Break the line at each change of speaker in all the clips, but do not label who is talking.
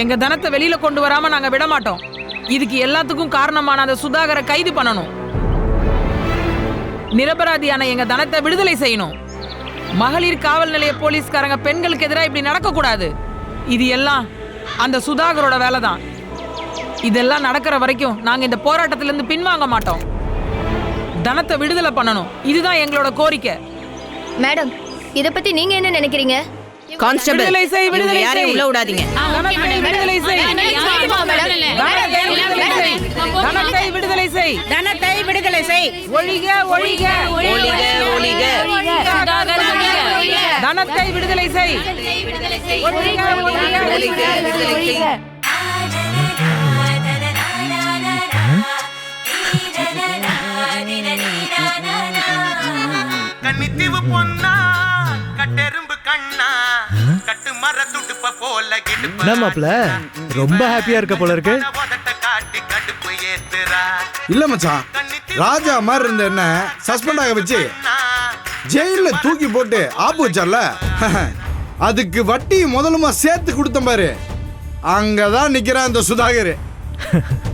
எங்க தனத்தை வெளியில கொண்டு வராம நாங்க விட மாட்டோம். இதுக்கு எல்லாத்துக்கும் காரணமான அந்த சுதாகரை கைது பண்ணணும். நிரபராதியான எங்க தனத்தை விடுதலை செய்யணும். மகளிர் காவல் நிலைய போலீஸ்காரங்க பெண்களுக்கு எதிராக இப்படி நடக்க கூடாது இது எல்லாம் அந்த சுதாகரோட வேலை தான் இதெல்லாம் நடக்கிற வரைக்கும் நாங்க இந்த போராட்டத்துல இருந்து பின்வாங்க மாட்டோம். தனத்தை விடுதலை பண்ணணும். இதுதான் எங்களோட கோரிக்கை.
மேடம் இதை பத்தி நீங்க என்ன நினைக்கிறீங்க?
கான்ஸ்டபிள்.
விடுதலை செய், விடுதலை
யாரையும்
செய்.
உள்ள விடாதீங்க.
விடுதலை செய் தனத்தை விடுதலை செய். தனத்தை விடுதலை செய்.
தனத்தை விடுதலை செய்.
ஒழிக ஒழிக.
ஒழிக, ஒழிக.
தனத்தை விடுதலை செய். ஒழிக ஒழிக
கன்னித்தீவு பொன்னா கட்டெரும்பு கண்ணா
மாப்ள ரொம்ப ஹாப்பியா இருக்க போல இருக்கு.
இல்ல மச்சான் ராஜா மாதிரி இருந்த என்ன சஸ்பெண்ட் ஆக வச்சு ஜெயில தூக்கி போட்டு ஆப்பு வச்சார்ல? அதுக்கு வட்டி முதலுமா சேர்த்து கொடுத்தேன் பாரு. அங்கதான் நிக்கிறான் இந்த சுதாகர்.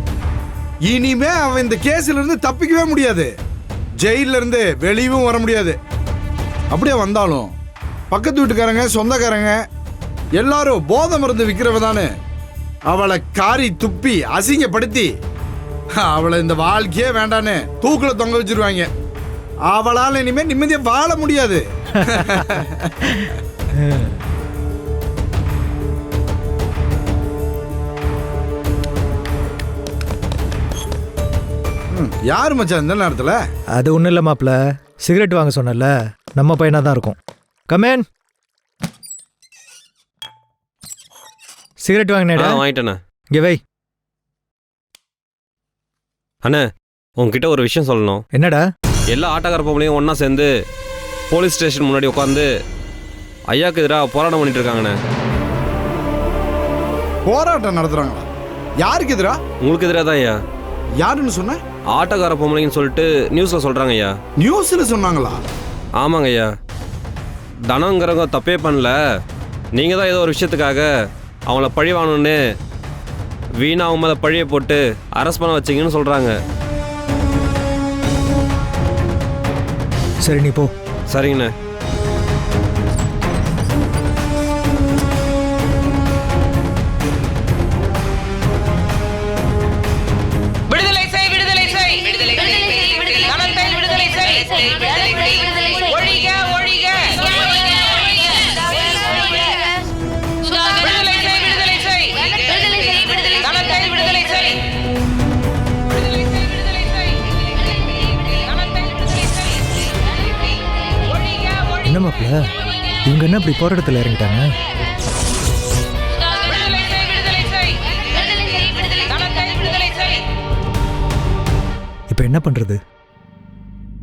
இனிமே அவன் இந்த கேஸ்ல இருந்து தப்பிக்கவே முடியாது. ஜெயில இருந்து வெளியவும் வர முடியாது. அப்படியே வந்தாலும் பக்கத்து வீட்டுக்காரங்க சொந்தக்காரங்க எல்லாரும் போதை மருந்து விற்கிறவ தானே. அவளை காரி துப்பி அசிங்கப்படுத்தி அவளை இந்த வாழ்க்கையே வேண்டான்னு தூக்கில் தொங்க வச்சிருவாங்க. அவளால் இனிமேல் நிம்மதியாக வாழ முடியாது. யார் யாரு மச்சான் இந்த நேரத்தில்?
அது ஒன்றும் இல்லை மாப்பிள்ள சிகரெட் வாங்க சொன்னல நம்ம பையனாக தான் இருக்கும். கமேன் சிகரெட்
ஆ
வாங்கினேடா.
வாங்கிட்டேண்ணே.
இங்கே வை.
அண்ணே உங்ககிட்ட ஒரு விஷயம் சொல்லணும்.
என்னடா?
எல்லா ஆட்டோக்கார பொம்பளையும் ஒன்றா சேர்ந்து போலீஸ் ஸ்டேஷன் முன்னாடி உட்காந்து ஐயாக்கு எதிராக போராட்டம் பண்ணிட்டு இருக்காங்கண்ணே.
போராட்டம் நடத்துறாங்களா? யாருக்கு எதிரா?
உங்களுக்கு எதிராக தான் ஐயா.
யாருன்னு சொன்ன?
ஆட்டோக்கார பொம்பளைங்கன்னு சொல்லிட்டு நியூஸில் சொல்கிறாங்க ஐயா.
நியூஸ்ல சொன்னாங்களா?
ஆமாங்க ஐயா. தனங்கிறவங்க தப்பே பண்ணல. நீங்கள் தான் ஏதோ ஒரு விஷயத்துக்காக அவங்கள பழி வாங்கணுன்னு வீணா அவங்க மேலே பழியை போட்டு அரெஸ்ட் பண்ண வச்சிங்கன்னு சொல்கிறாங்க
சரி நீ போ.
சரிங்கண்ணே.
இவங்க என்ன இப்படி போராட்டத்தில் இறங்கிட்டாங்க? இப்போ என்ன பண்ணுறது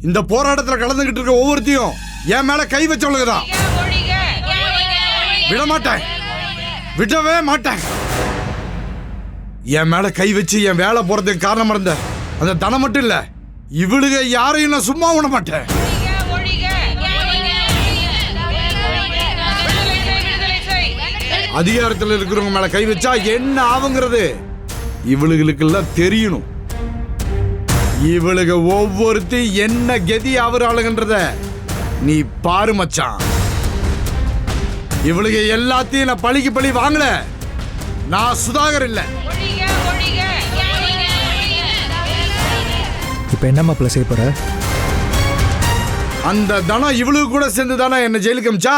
இந்த போராட்டத்தில் கலந்துகிட்டு இருக்க ஒவ்வொருத்தையும் என் மேல கை வச்சவளுங்க தான் விட மாட்டேன். விடவே மாட்டேன். என் மேல கை வச்சு என் வேலை போறதுக்கு காரணம் இருந்த அந்த தனம் மட்டும் இல்ல இவளுக யாரையும் நான் சும்மா விட மாட்டேன். அதிகாரத்தில் இருக்கிறவங்க மேல கை வச்சா என்ன ஆகுங்கிறது இவளுகளுக்கெல்லாம் தெரியணும். இவளுக ஒவ்வொருத்தி என்ன கதி ஆகுறாளுங்கன்றத நீ பாரு மச்சான். இவளுக எல்லாத்தையும் நான் பழிக்கு பழி வாங்கல. நான் சுதாகர் இல்ல.
இப்போ என்ன மாப்ள செய்ய போற?
அந்த தனம் இவளுக்கு கூட சேர்ந்து தானே என்ன ஜெயிலுக்கு அமிச்சா?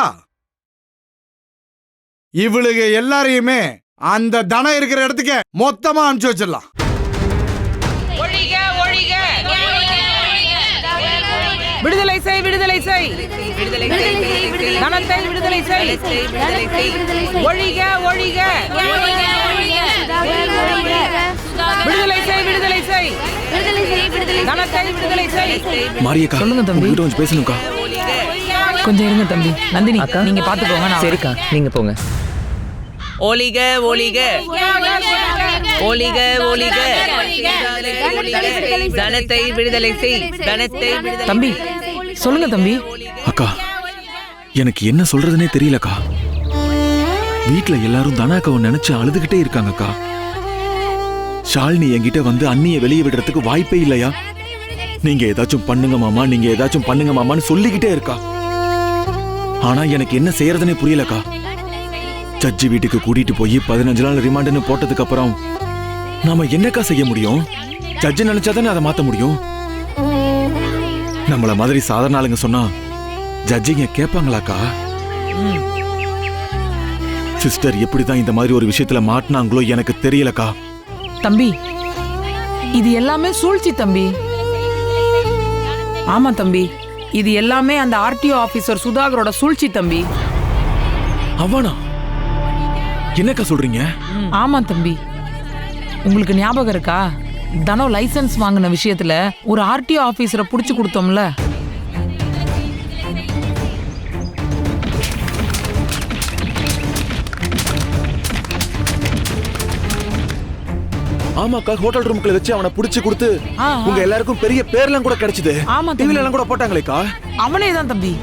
இவளுக எல்லாரையுமே அந்த தனம் இருக்கிற இடத்துக்கு மொத்தமா அனுப்பிச்சு வச்சிடலாம்
விடுதலை செய் விடுதலை செய் தனத்தை விடுதலை செய் ஒழிக ஒழிக விடுதலை செய் விடுதலை செய் தனத்தை விடுதலை செய்
மாரியக்கா
சொல்லுங்க தம்பி.
உங்ககிட்ட கொஞ்சம் பேசணும்க்கா
கொஞ்சம் இருங்க தம்பி நந்தினி நீங்க பாத்துக்கோங்க நான்
சரிக்கா நீங்க போங்க ஒளிக ஒளிக ஒளிக ஒளிக தனத்தை விடுதலை செய். தனத்தை
தம்பி சொல்லுங்க தம்பி.
அக்கா எனக்கு என்ன சொல்றதுனே தெரியலக்கா. வீட்ல எல்லாரும் தனாக்காவை நினைச்சு அழுதுகிட்டே இருக்காங்கக்கா. ஷாலினி என்கிட்ட வந்து அண்ணிய வெளியே விடுறதுக்கு வாய்ப்பே இல்லையா? நீங்க ஏதாச்சும் பண்ணுங்க மாமா நீங்க ஏதாச்சும் பண்ணுங்க மாமான்னு சொல்லிக்கிட்டே இருக்கா. ஆனா எனக்கு என்ன செய்யறதுனே புரியலக்கா. ஜட்ஜி வீட்டுக்கு கூட்டிட்டு போய் பதினஞ்சு நாள் ரிமாண்டுன்னு போட்டதுக்கு அப்புறம் நாம என்னக்கா செய்ய முடியும்? ஜட்ஜி நினைச்சாதானே அதை மாத்த முடியும்? நம்மள மாதிரி சாதாரண ஆளுங்க சொன்னா ஜட்ஜிங்க கேட்பாங்களாக்கா சிஸ்டர் எப்படிதான் இந்த மாதிரி ஒரு விஷயத்துல மாட்டினாங்களோ எனக்கு தெரியலக்கா.
தம்பி இது எல்லாமே சூழ்ச்சி தம்பி. ஆமா தம்பி இது எல்லாமே அந்த ஆர்டிஓ ஆபீசர் சுதாகரோட சூழ்ச்சி தம்பி.
அவனா? என்னக்கா சொல்றீங்க?
ஆமா தம்பி. உங்களுக்கு ஞாபகம் இருக்கா? தனம் லைசென்ஸ் வாங்கின விஷயத்துல ஒரு ஆர்டிஓ ஆபீசரை புடிச்சு கொடுத்தோம்ல.
ஆமாக்கா ஹோட்டல் ரூம்குள்ள வச்சு அவனை புடிச்சு கொடுத்து. உங்க எல்லாருக்கும் பெரிய பேர்லாம் கூட கிடைச்சது.
ஆமா.
டிவில எல்லாம் கூட போட்டாங்களேக்கா?
அவனே தான் தம்பி.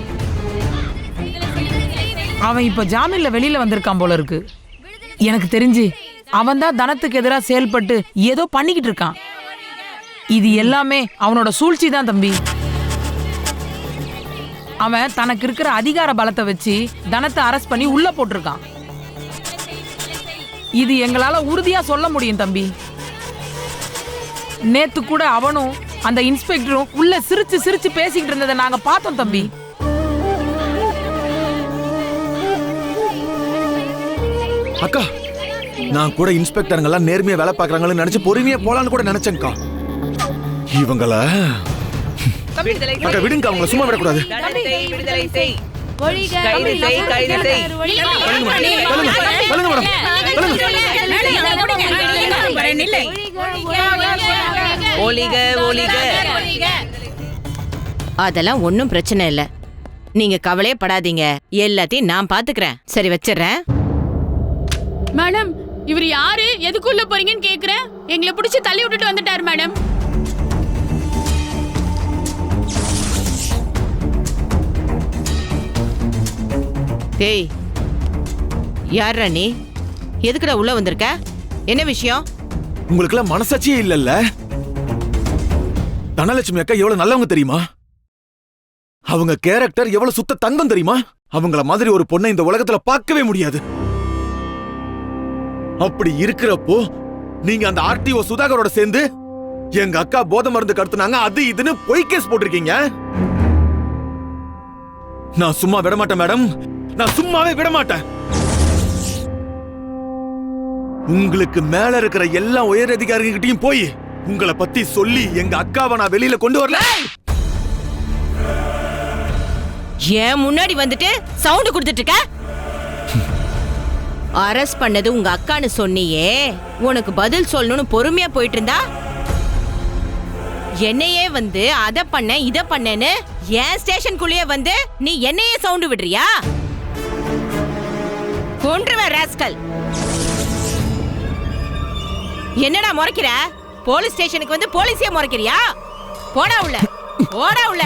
அவன் இப்ப ஜாமீன்ல வெளியில வந்திருக்கான் போல இருக்கு. எனக்கு தெரிஞ்சு அவன் தான் தனத்துக்கு எதிராக செயல்பட்டு ஏதோ பண்ணிக்கிட்டு இருக்கான். இது எல்லாமே அவனோட சூழ்ச்சி தான் தம்பி. அவன் தனக்கு இருக்கிற அதிகார பலத்தை வச்சு தனத்தை அரெஸ்ட் பண்ணி உள்ள போட்டிருக்கான். இது எங்களால உறுதியா சொல்ல முடியும் தம்பி. நேத்து கூட அவனும் அந்த இன்ஸ்பெக்டரும் உள்ள சிரிச்சு சிரிச்சு பேசிக்கிட்டு இருந்ததை நாங்க பார்த்தோம் தம்பி.
அக்கா நான் கூட இன்ஸ்பெக்டருங்க எல்லாம் நேர்மையா வேலை பார்க்கறாங்கன்னு நினைச்சு பொறுமையா போலான்னு கூட நினைச்சேன்க்கா இவங்கள அக்கா விடுங்க அவங்கள சும்மா விடக்கூடாது
அதெல்லாம் ஒன்றும் பிரச்சனை இல்ல நீங்க கவலையே படாதீங்க எல்லாத்தையும் நான் பாத்துக்கிறேன் சரி வச்சிடுறேன்
மேடம் இவர் யாரு? எதுக்குள்ள போறீங்கன்னு கேக்குறேன் எங்களை பிடிச்சி தள்ளி விட்டுட்டு வந்துட்டாரு மேடம்.
டேய் யார்ரா நீ? எதுக்குடா உள்ள வந்திருக்க? என்ன விஷயம்?
உங்களுக்குலாம் மனசாட்சியே இல்லல்ல? தனலட்சுமி அக்கா எவ்வளவு நல்லவங்க தெரியுமா? அவங்க கேரக்டர் எவ்வளவு சுத்த தங்கம் தெரியுமா? அவங்கள மாதிரி ஒரு பொண்ணை இந்த உலகத்துல பார்க்கவே முடியாது. அப்படி இருக்கிறப்போ நீங்க அந்த ஆர்டிஓ சுதாகரோட சேர்ந்து எங்க அக்கா போதை மருந்து கடத்துனாங்க அது இதுன்னு பொய் கேஸ் போட்டிருக்கீங்க. நான் சும்மா விட மாட்டேன் மேடம். நான் சும்மாவே விட மாட்டேன் உங்களுக்கு மேல இருக்கிற எல்லா உயர் அதிகாரிகிட்டையும் போய் உங்களை பத்தி சொல்லி எங்க அக்காவை நான் வெளியில கொண்டு வரல.
ஏன் முன்னாடி வந்துட்டு சவுண்ட் கொடுத்துட்டு இருக்க? அரெஸ்ட் பண்ணது உங்க அக்கான்னு சொன்னியே. உனக்கு பதில் சொல்லணும்னு பொறுமையா போயிட்டு இருந்தா என்னையே வந்து அத பண்ண இத பண்ணேன்னு என் ஸ்டேஷனுக்குள்ளேயே வந்து நீ என்னையே சவுண்டு விடுறியா? கொன்றுவேன் ராஸ்கல் என்னடா முறைக்கிற? போலீஸ் ஸ்டேஷனுக்கு வந்து போலீஸே முறைக்கிறியா? போடா உள்ள போடா உள்ள.